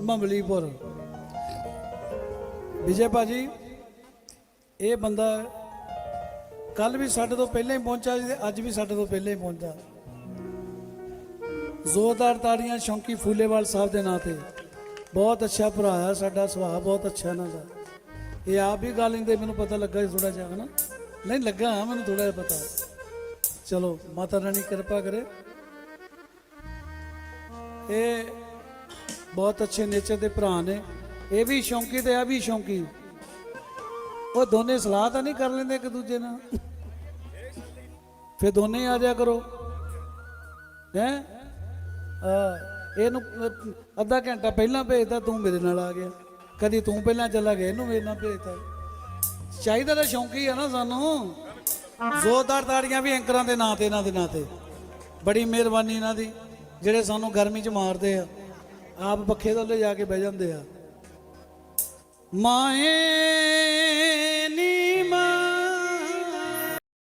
ਮੰਬਲੀਪੁਰ। ਵਿਜੇ ਭਾਜੀ, ਇਹ ਬੰਦਾ ਕੱਲ ਵੀ ਸਾਡੇ ਤੋਂ ਪਹਿਲਾਂ ਹੀ ਪਹੁੰਚਾ ਜੀ ਅੱਜ ਵੀ ਸਾਡੇ ਤੋਂ ਪਹਿਲਾਂ ਹੀ ਪਹੁੰਚਾ ਜ਼ੋਰਦਾਰ ਤਾੜੀਆਂ ਸ਼ੌਂਕੀ ਫੂਲੇਵਾਲ ਸਾਹਿਬ ਦੇ ਨਾਂ ਤੇ। ਬਹੁਤ ਅੱਛਾ ਭਰਾ ਹੈ ਸਾਡਾ, ਸੁਭਾਅ ਬਹੁਤ ਅੱਛਾ ਨਾ ਦਾ। ਇਹ ਆਪ ਵੀ ਗੱਲ ਇੰਦੇ ਮੈਨੂੰ ਪਤਾ ਲੱਗਾ ਥੋੜਾ ਜਿਹਾ, ਹਨਾ? ਨਹੀਂ, ਲੱਗਾ, ਮੈਨੂੰ ਥੋੜਾ ਜਿਹਾ ਪਤਾ। ਚਲੋ, ਮਾਤਾ ਰਾਣੀ ਕਿਰਪਾ ਕਰੇ। ਇਹ ਬਹੁਤ ਅੱਛੇ ਨੇਚਰ ਦੇ ਭਰਾ ਨੇ। ਇਹ ਵੀ ਸ਼ੌਂਕੀ ਤੇ ਆ ਵੀ ਸ਼ੌਂਕੀ। ਉਹ ਦੋਨੇ ਸਲਾਹ ਤਾਂ ਨਹੀਂ ਕਰ ਲੈਂਦੇ ਇੱਕ ਦੂਜੇ ਨਾਲ। ਫਿਰ ਦੋਨੇ ਆ ਜਾ ਕਰੋ। ਹੈ? ਇਹਨੂੰ ਅੱਧਾ ਘੰਟਾ ਪਹਿਲਾਂ ਭੇਜਦਾ ਤੂੰ ਮੇਰੇ ਨਾਲ ਆ ਗਿਆ। ਕਦੀ ਤੂੰ ਪਹਿਲਾਂ ਚਲਾ ਗਿਆ, ਇਹਨੂੰ ਮੇਰੇ ਨਾਲ ਭੇਜਦਾ ਚਾਹੀਦਾ ਤਾਂ ਸ਼ੌਂਕੀ ਆ ਨਾ ਸਾਨੂੰ। ਜ਼ੋਰਦਾਰ ਤਾੜੀਆਂ ਵੀ ਐਂਕਰਾਂ ਦੇ ਨਾਂ ਤੇ, ਇਹਨਾਂ ਦੇ ਨਾਂ ਤੇ। ਬੜੀ ਮਿਹਰਬਾਨੀ ਇਹਨਾਂ ਦੀ। ਜਿਹੜੇ ਸਾਨੂੰ ਗਰਮੀ 'ਚ ਮਾਰਦੇ ਆ, ਆਪ ਪੱਖੇ ਥੱਲੇ ਜਾ ਕੇ ਬਹਿ ਜਾਂਦੇ ਆ। ਮਾਏ